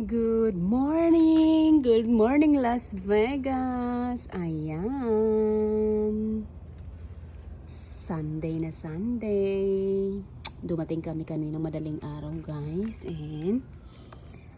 Good morning! Good morning Las Vegas! Ayan! Sunday na Sunday. Dumating kami kanina madaling araw guys. And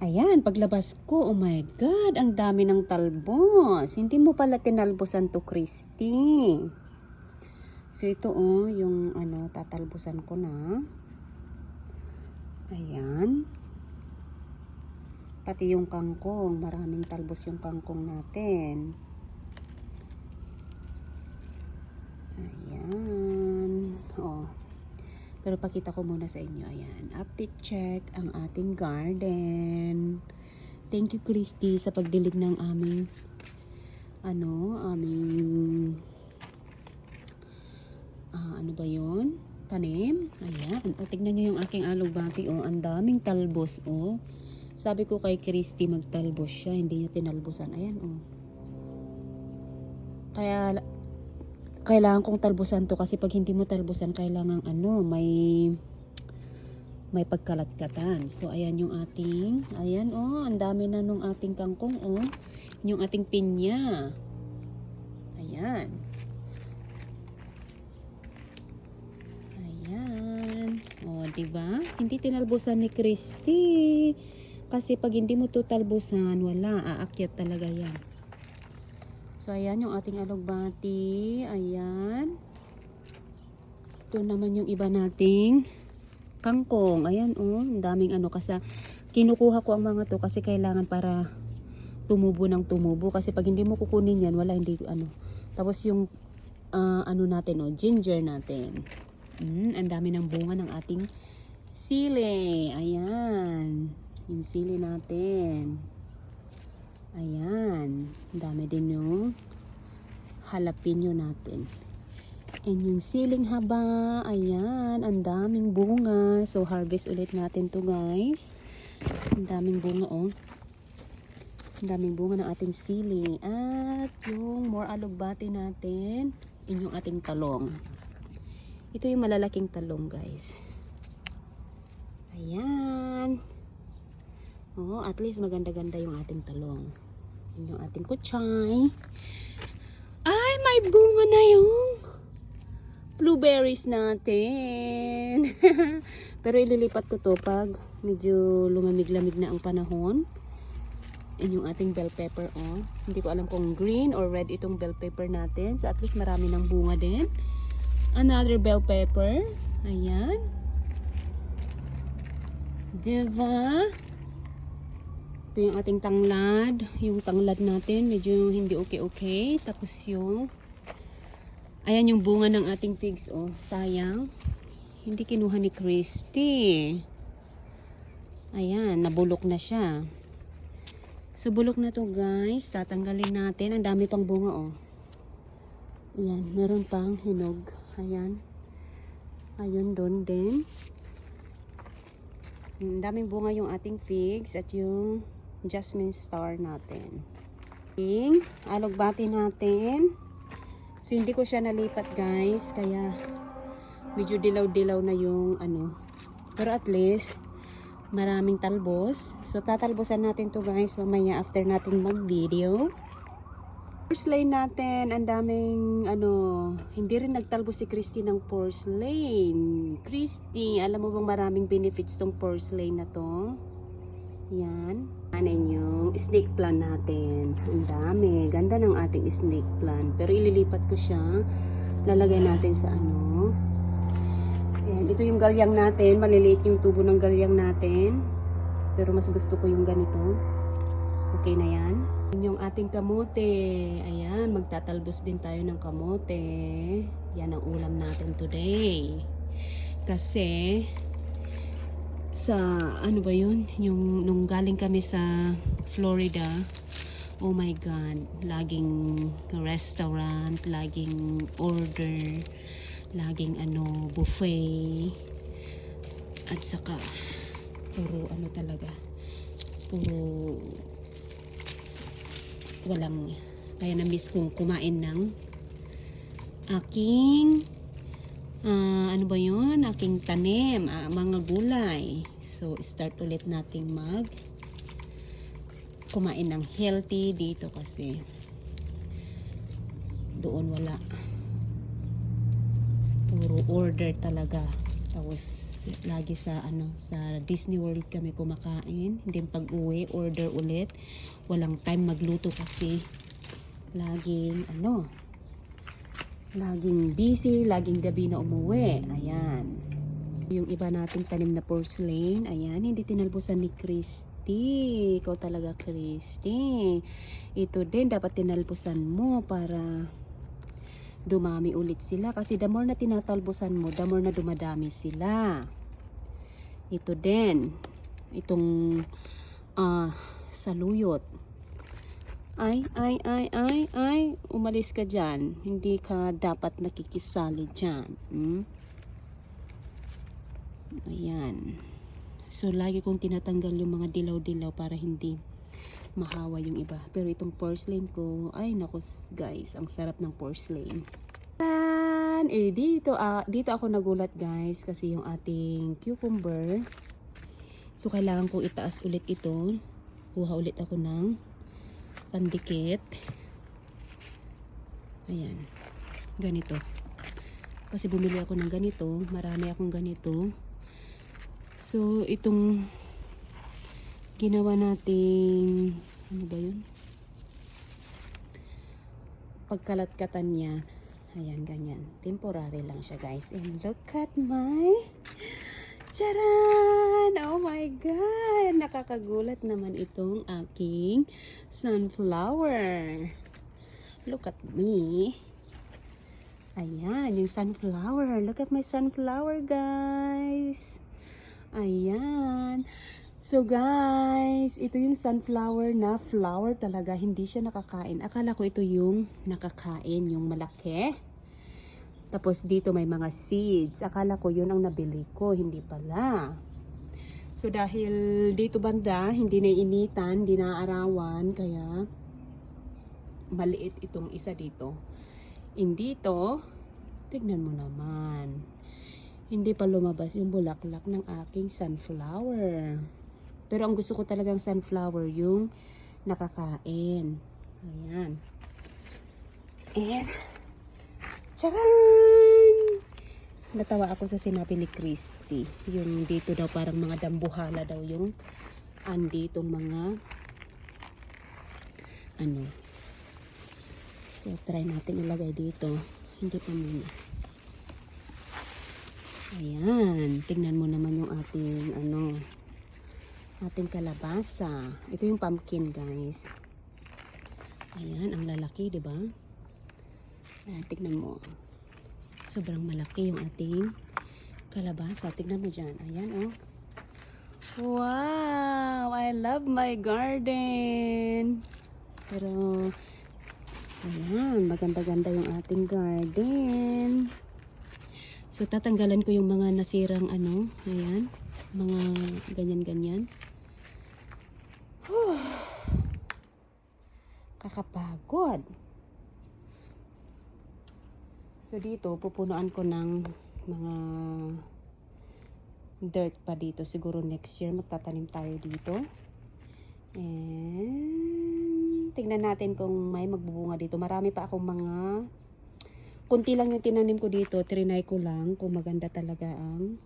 ayan, paglabas ko, oh my God, ang dami ng talbos. Hindi mo pala tinalbosan to Christy. So ito oh, yung ano, tatalbosan ko na. Ayan. Pati yung kangkong. Maraming talbos yung kangkong natin. Ayan. Oh. Pero pakita ko muna sa inyo. Ayan. Update check ang ating garden. Thank you, Christy, sa pagdilig ng aming ano, aming ah, ano ba yon Tanim. Ayan. O, tignan nyo yung aking alugbati. Oh, ang daming talbos. Oh. Sabi ko kay Christy magtalbos siya, hindi niya tinalbosan. Ayan oh. Kaya kailangan kong talbosan to kasi pag hindi mo talbosan kailangan ano, may may pagkalat-katan. So ayan yung ating, ayan oh, ang dami na nung ating kangkong oh. Yung ating pinya. Ayan. Ayan. Oh, 'di ba? Hindi tinalbosan ni Christy. Kasi pag hindi mo to talbusan, wala. Aakyat talaga yan. So, ayan yung ating alugbati. Ayan. Ito naman yung iba nating kangkong. Ayan, oh. Ang daming ano. Kasi kinukuha ko ang mga to kasi kailangan para tumubo ng tumubo. Kasi pag hindi mo kukunin yan, wala, hindi, ano. Tapos yung, ah, ano natin, oh, ginger natin. Mm, ang dami ng bunga ng ating sili. Ayan. Yung natin. Ayan. Dami din yung jalapeno natin. And yung siling haba, ayan, ang daming bunga. So, harvest ulit natin to guys. Ang daming bunga, oh. Ang daming bunga ng ating sili. At yung more alugbati natin, yun yung ating talong. Ito yung malalaking talong, guys. Ayan. Oo, at least maganda-ganda yung ating talong. Yun yung ating kutsay. Ay, may bunga na yung blueberries natin. Pero ililipat ko to pag medyo lumamig-lamig na ang panahon. Yan yung ating bell pepper, oh. Hindi ko alam kung green or red itong bell pepper natin. So, at least marami ng bunga din. Another bell pepper. Ayan. Diba? Ito yung ating tanglad. Yung tanglad natin, medyo hindi okay-okay. Tapos yung, ayan yung bunga ng ating figs, oh. Sayang. Hindi kinuha ni Christy. Ayan, nabulok na siya. So, bulok na to guys. Tatanggalin natin. Ang dami pang bunga, oh. Ayan, meron pang hinog. Ayan. Ayun, doon din. Ang daming bunga yung ating figs at yung jasmine star natin. Yung alugbati natin. So, hindi ko siya nalipat guys. Kaya, medyo dilaw-dilaw na yung ano. Pero at least, maraming talbos. So, tatalbosan natin to guys mamaya after natin mag-video. Porcelain natin, ang daming ano, hindi rin nagtalbos si Christy ng porcelain. Christy, alam mo bang maraming benefits tong porcelain na to? Yan. Anin yung snake plant natin. Ang dami. Ganda ng ating snake plant. Pero ililipat ko siya. Lalagay natin sa ano. Ayan, ito yung galyang natin. Maliliit yung tubo ng galyang natin. Pero mas gusto ko yung ganito. Okay na yan. Yung ating kamote. Ayan, magtatalbos din tayo ng kamote. Yan ang ulam natin today. Kasi, sa, ano ba yun? Yung, nung galing kami sa Florida, oh my God, laging restaurant, laging order, laging ano, buffet, at saka, puro ano talaga, puro walang kaya na-miss kong kumain ng aking ah, ano ba yun? Aking tanim, ah, mga gulay. So, start ulit nating mag kumain ng healthy dito kasi doon wala puro order talaga tapos lagi sa ano sa Disney World kami kumakain then pag uwi order ulit walang time magluto kasi laging ano laging busy laging gabi na umuwi. Ayan. Yung iba nating tanim na porcelain ayan hindi tinalbosan ni Christy. Ikaw talaga Christy. Ito din dapat tinalbosan mo para dumami ulit sila. Kasi the more na tinatalbosan mo the more na dumadami sila. Ito din. Itong ah saluyot ay ay ay ay ay umalis ka dyan hindi ka dapat nakikisali dyan hmm? ayan so lagi kong tinatanggal yung mga dilaw-dilaw para hindi mahawa yung iba. Pero itong porcelain ko, ay naku guys, ang sarap ng porcelain. Tan! Eh, dito, ah, dito ako nagulat guys kasi yung ating cucumber. So, kailangan ko itaas ulit ito. Kuha ulit ako ng pandikit. Ayan. Ganito. Kasi bumili ako ng ganito. Marami akong ganito. So, itong ginawa nating ano ba yun pagkalat-katan niya ayan ganyan temporary lang siya guys and look at my charan! Oh my god! Nakakagulat naman itong aking sunflower. Look at me. Ayan yung sunflower. Look at my sunflower guys. Ayan. So guys, ito yung sunflower na flower talaga. Hindi siya nakakain. Akala ko ito yung nakakain, yung malaki. Tapos dito may mga seeds. Akala ko yun ang nabili ko. Hindi pala. So dahil dito banda, hindi na initan, hindi na arawan, kaya maliit itong isa dito. Hindi to, tignan mo naman. Hindi pa lumabas yung bulaklak ng aking sunflower. Pero ang gusto ko talagang sunflower yung nakakain. Ayan. And, charan! Natawa ako sa sinabi ni Christy. Yung dito daw parang mga dambuhala daw yung anditong mga ano. So, try natin ilagay dito. Hindi pa muna. Ayan. Tingnan mo naman yung ating ano ating kalabasa. Ito yung pumpkin, guys. Ayan, ang lalaki, di ba? Ayan, tignan mo. Sobrang malaki yung ating kalabasa. Tignan mo dyan. Ayan, oh. Wow! I love my garden. Pero, ayan, maganda-ganda yung ating garden. So, tatanggalan ko yung mga nasirang ano, ayan, mga ganyan-ganyan. Kakapagod. So, dito, pupunuan ko ng mga dirt pa dito. Siguro next year, magtatanim tayo dito. And, tingnan natin kung may magbubunga dito. Marami pa akong mga kunti lang yung tinanim ko dito, trinay ko lang kung maganda talaga ang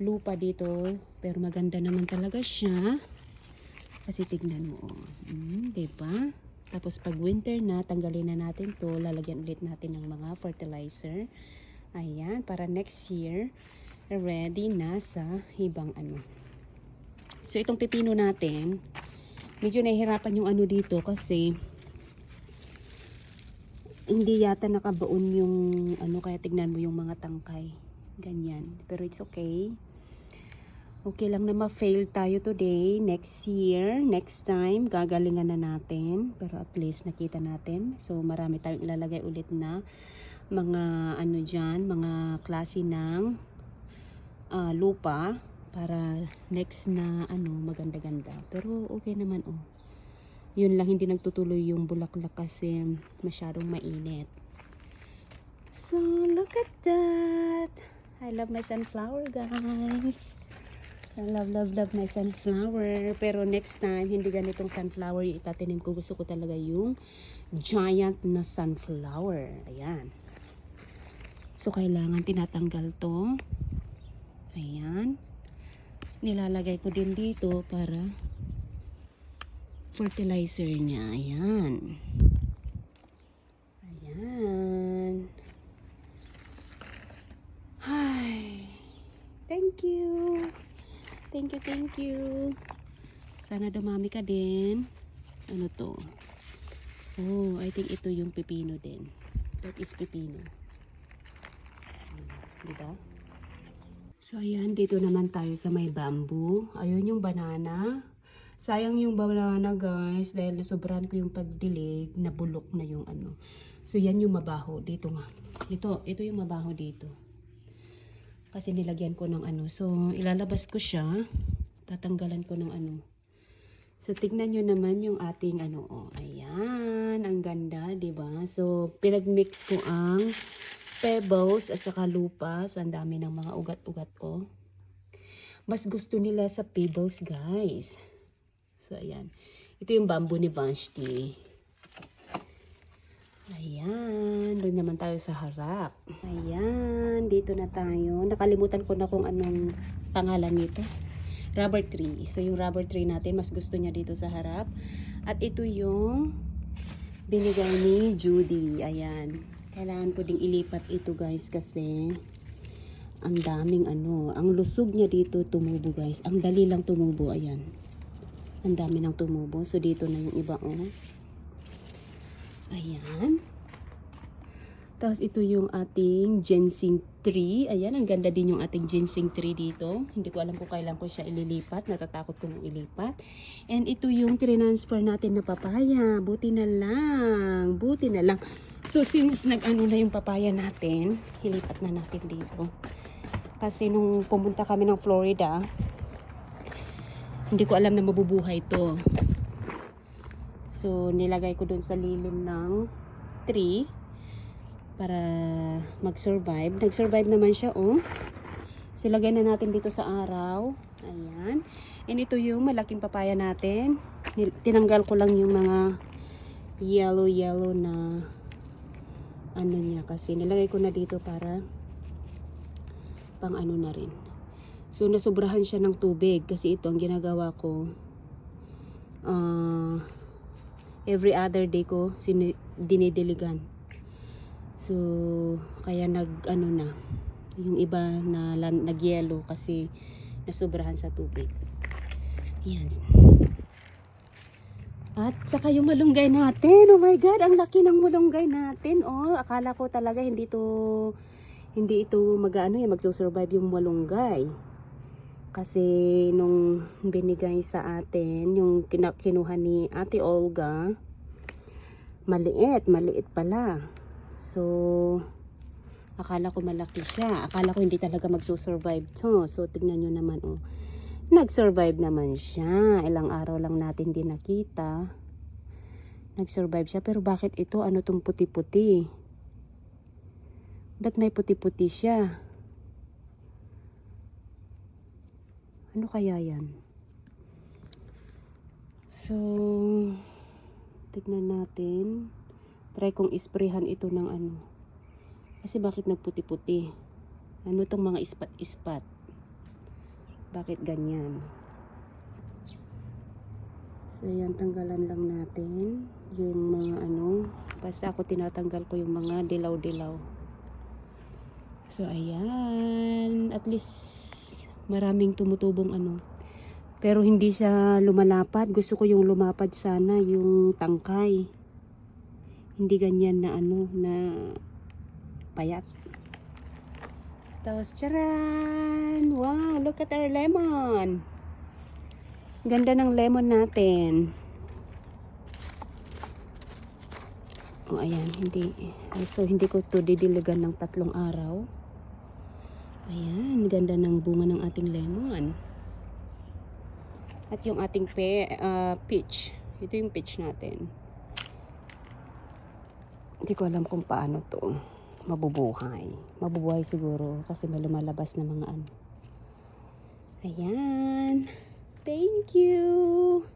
lupa dito. Pero maganda naman talaga siya. Kasi tignan mo, oh. Mm, diba? Tapos pag winter na, tanggalin na natin to Lalagyan ulit natin ng mga fertilizer. Ayan, para next year, ready na sa ibang ano. So, itong pipino natin, medyo nahihirapan yung ano dito kasi hindi yata nakabaon yung ano kaya tignan mo yung mga tangkay ganyan pero it's okay okay lang na ma-fail tayo today next year next time gagalingan na natin. Pero at least nakita natin. So marami tayong ilalagay ulit na mga ano dyan mga klase ng ah, lupa para next na ano maganda-ganda. Pero okay naman oh. Yun lang hindi nagtutuloy yung bulaklak kasi masyadong mainit. So look at that! I love my sunflower guys love, love, love my sunflower. Pero next time, hindi ganitong sunflower yung itatanim ko. Gusto ko talaga yung giant na sunflower. Ayan. So, kailangan tinatanggal to. Ayan. Nilalagay ko din dito para fertilizer niya. Ayan. Ayan. Hi. Thank you. Thank you, thank you. Sana dumami ka din. Ano to? Oh, I think ito yung pepino din. That is pepino. Hmm, Diba? So, ayan. Dito naman tayo sa may bamboo. Ayun yung banana. Sayang yung banana, guys. Dahil nasobrahan ko yung pagdilig. Nabulok na yung ano. So, yan yung mabaho. Dito nga. Ito, ito yung mabaho dito. Kasi nilagyan ko ng ano. So, ilalabas ko siya. Tatanggalan ko ng ano. So, tignan nyo naman yung ating ano. Oh, ayan. Ang ganda, ba So, pinagmix ko ang pebbles at saka lupa. So, ang dami ng mga ugat-ugat ko. Mas gusto nila sa pebbles, guys. So, ayan. Ito yung bamboo ni Vashti. Ayan, doon naman tayo sa harap. Ayan, dito na tayo. Nakalimutan ko na kung anong pangalan nito. Rubber tree. So, yung rubber tree natin, mas gusto niya dito sa harap. At ito yung binigay ni Judy. Ayan. Kailangan ko ding ilipat ito guys kasi ang daming ano. Ang lusog niya dito tumubo guys. Ang dali lang tumubo. Ayan. Ang dami nang tumubo. So, dito na yung iba oh. Ayan. Tapos ito yung ating ginseng tree. Ayan, ang ganda din yung ating ginseng tree dito. Hindi ko alam kung kailan ko siya ililipat. Natatakot kong ilipat. And ito yung transfer natin na papaya. Buti na lang. Buti na lang. So since nag-ano na yung papaya natin, ilipat na natin dito. Kasi nung pumunta kami ng Florida, hindi ko alam na mabubuhay to. So, nilagay ko dun sa lilim ng tree para mag-survive. Nag-survive naman siya, oh. So, na natin dito sa araw. Ayan. And ito yung malaking papaya natin. Tinanggal ko lang yung mga yellow-yellow na ano niya kasi nilagay ko na dito para pang ano na rin. So, nasubrahan siya ng tubig kasi ito ang ginagawa ko. Ah every other day ko dinidiligan. So, kaya nag ano na yung iba na nagyelo kasi nasobrahan sa tubig. Yan. At saka yung malunggay natin. Oh my God, ang laki ng malunggay natin. Oh, akala ko talaga hindi to hindi ito mag-ano eh, magsusurvive yung malunggay. Kasi nung binigay sa atin, yung kinuha ni Ate Olga, maliit, maliit pala. So, akala ko malaki siya. Akala ko hindi talaga magsusurvive to. So, tignan nyo naman, oh. Nag-survive naman siya. Ilang araw lang natin din nakita. Nag-survive siya. Pero bakit ito? Ano tong puti-puti? Ba't may puti-puti siya? Ano kaya yan? So, tignan natin. Try kong isprehan ito ng ano. Kasi bakit nagputi-puti? Ano tong mga ispat-ispat? Bakit ganyan? So, yan, tanggalan lang natin yung mga ano. Basta ako tinatanggal ko yung mga dilaw-dilaw. So, ayan. At least, maraming tumutubong ano. Pero hindi siya lumalapad. Gusto ko yung lumapad sana, yung tangkay. Hindi ganyan na ano, na payat. Tapos, charan! Wow, look at our lemon! Ganda ng lemon natin. O, ayan, hindi. So, hindi ko to didiligan ng tatlong araw. Ayan, ganda ng bunga ng ating lemon. At yung ating pe, ah, peach. Ito yung peach natin. Hindi ko alam kung paano to mabubuhay. Mabubuhay siguro kasi may lumalabas na mga ano. Ayan. Thank you.